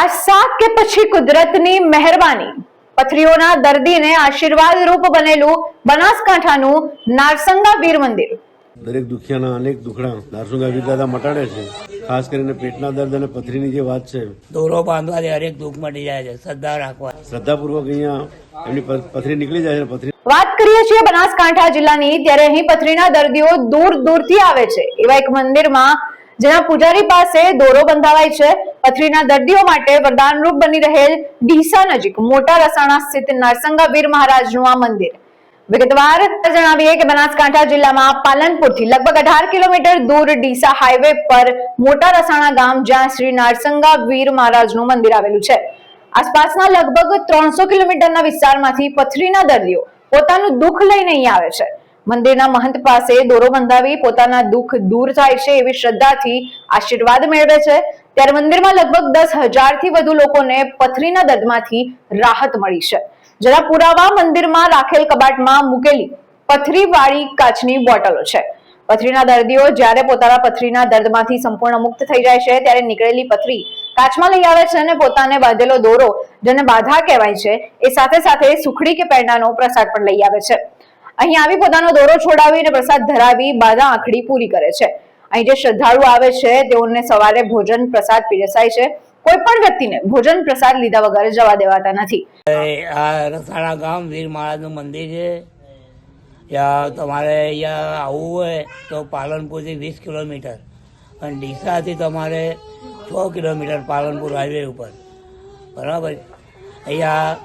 આ શાક કે પછી કુદરતની મહેરબાની? પથરીઓના દર્દીને આશીર્વાદ રૂપ બનેલું બનાસકાંઠાનું નારસંગા વીર મંદિર. દરેક દુખિયાના અનેક દુખડા નારસંગા વીર દાદા મટાડે છે. ખાસ કરીને પેટના દર્દ અને પથરીની જે વાત છે. દોરો બાંધવાથી હરેક દુઃખ મટી જાય છે. શ્રદ્ધા રાખવા. શ્રદ્ધાપૂર્વક અહીંયા એમની પથરી નીકળી જાય છે પથરી વાત કરીએ છીએ બનાસકાંઠા જિલ્લાની ત્યારે અહીં પથરીના દર્દીઓ દૂર દૂરથી આવે છે. એવા એક મંદિરમાં જેના પૂજારી પાસે દોરો બંધાવાય છે. પથરીના દર્દીઓ માટે વરદાનરૂપ બની રહેલ ડીસા નજીક મોટા રસાણા સ્થિત નરસંગાવીર મહારાજનું આ મંદિર. વિગતવાર જણાવીએ કે બનાસકાંઠા જિલ્લામાં પાલનપુરથી લગભગ અઢાર કિલોમીટર દૂર ડીસા હાઈવે પર મોટા રસાણા ગામ જ્યાં શ્રી નારસંગા વીર મહારાજનું મંદિર આવેલું છે. આસપાસના લગભગ ત્રણસો કિલોમીટરના વિસ્તારમાંથી પથરીના દર્દીઓ પોતાનું દુઃખ લઈને અહીં આવે છે. મંદિરના મહંત પાસે દોરો બંધાવી પોતાના દુઃખ દૂર થાય છે એવી શ્રદ્ધાથી આશીર્વાદ મેળવે છે. ત્યારે મંદિરમાં લગભગ દસ હજારથી વધુ લોકોને પથરીના દર્દમાંથી રાહત મળી છે. જેના પુરાવા મંદિરમાં રાખેલ કબાટમાં મૂકેલી પથરી વાળી કાચની બોટલો છે. પથરીના દર્દીઓ જ્યારે પોતાના પથરીના દર્દમાંથી સંપૂર્ણ મુક્ત થઈ જાય છે, ત્યારે નીકળેલી પથરી કાચમાં લઈ આવે છે અને પોતાને બાંધેલો દોરો, જેને બાધા કહેવાય છે, એ સાથે સાથે સુખડી કે પેંડાનો પ્રસાદ પણ લઈ આવે છે. અહીં આવી પોતાનો દોરો છોડાવી અને પ્રસાદ ધરાવી બાધા આખડી પૂરી કરે છે. અહીં જે શ્રદ્ધાળુ આવે છે, તેઓને સવારે ભોજન પ્રસાદ પીરસાય છે. કોઈ પણ વ્યક્તિને ભોજન પ્રસાદ લીધા વગર જવા દેવાતા નથી. આ રસાણા ગામ વીર મહારાજનું મંદિર છે. યા તમારે અહીંયા આવવું હોય તો પાલનપુરથી વીસ કિલોમીટર. અને ડીસાથી તમારે છ કિલોમીટર પાલનપુર હાઈવે ઉપર. બરાબર? અહીંયા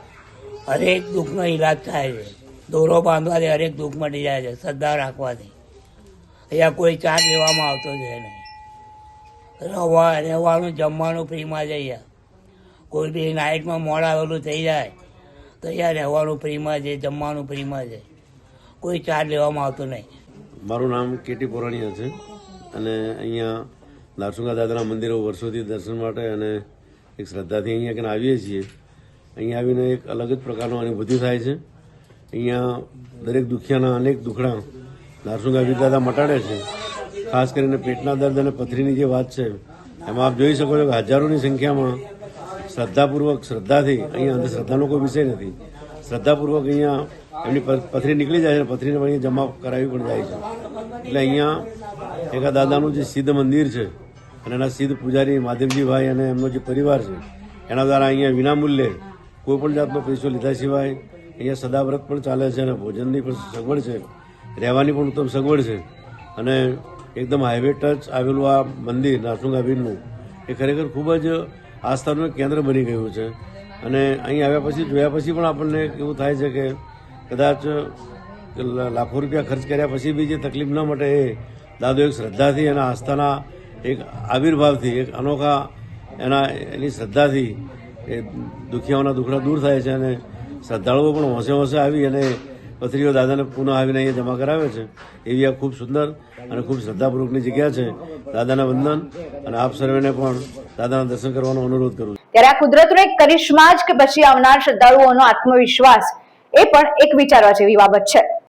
હરેક દુઃખનો ઈલાજ થાય છે. દોરો બાંધવાથી હરેક દુઃખ મટી જાય છે, શ્રદ્ધા રાખવાથી. અહીંયા કોઈ ચાર્જ લેવામાં આવતો છે નહીં. રહેવા રહેવાનું જમવાનું ફ્રીમાં અહીંયા કોઈ બી નાઇટમાં મોડા આવેલું થઈ જાય, તો અહીંયા રહેવાનું ફ્રીમાં છે જમવાનું ફ્રીમાં છે કોઈ ચાર્જ લેવામાં આવતો નહીં. મારું નામ કેટી પોરાણીયા છે અને અહીંયા નારસુંગા દાદાના મંદિરો વર્ષોથી દર્શન માટે અને એક શ્રદ્ધાથી અહીંયા કે આવીએ છીએ. અહીંયા આવીને એક અલગ જ પ્રકારનો અનુભૂતિ થાય છે. અહીંયા દરેક દુખિયાના અનેક દુખડા નારસુંગા વીરદાદા મટાડે છે. ખાસ કરીને પેટના દર્દ અને પથરીની જે વાત છે, એમાં આપ જોઈ શકો છો કે હજારોની સંખ્યામાં શ્રદ્ધાપૂર્વક, શ્રદ્ધાથી, અહીંયા અંધશ્રદ્ધાનો કોઈ વિષય નથી. શ્રદ્ધાપૂર્વક અહીંયા એમની પથરી નીકળી જાય છે પથરીને પણ અહીંયા જમા કરાવી પણ જાય છે. એટલે અહીંયા એકા દાદાનું જે સિદ્ધ મંદિર છે અને એના સિદ્ધ પૂજારી માધવજીભાઈ અને એમનો જે પરિવાર છે, એના દ્વારા અહીંયા વિનામૂલ્યે કોઈપણ જાતનો પૈસો લીધા સિવાય અહીંયા સદાવ્રત પણ ચાલે છે અને ભોજનની પણ સગવડ છે. રહેવાની પણ ઉત્તમ સગવડ છે. અને એકદમ હાઈવે ટચ આવેલું આ મંદિર, નારસુંગા વીરનું એ ખરેખર ખૂબ જ આસ્થાનું કેન્દ્ર બની ગયું છે. અને અહીં આવ્યા પછી, જોયા પછી પણ આપણને એવું થાય છે કે કદાચ લાખો રૂપિયા ખર્ચ કર્યા પછી બી જે તકલીફ ન મટે એ દાદો એક શ્રદ્ધાથી અને આસ્થાના એક આવિર્ભાવથી, એક અનોખા એના, એની શ્રદ્ધાથી એ દુખિયાઓના દુખડા દૂર થાય છે અને શ્રદ્ધાળુઓ પણ હોંશે હોંશે આવી અને પથરીઓ દાદાને પુનઃ આવીને અહીંયા જમા કરાવે છે. એવી આ ખૂબ સુંદર અને ખૂબ શ્રદ્ધાપૂર્વકની જગ્યા છે. દાદાના વંદન અને આપ સર્વેને પણ દાદાના દર્શન કરવાનો અનુરોધ કરું ત્યારે આ કુદરતનો એક કરિશ્મા જ કે પછી આવનાર શ્રદ્ધાળુઓનો આત્મવિશ્વાસ એ પણ એક વિચારવા જેવી બાબત છે.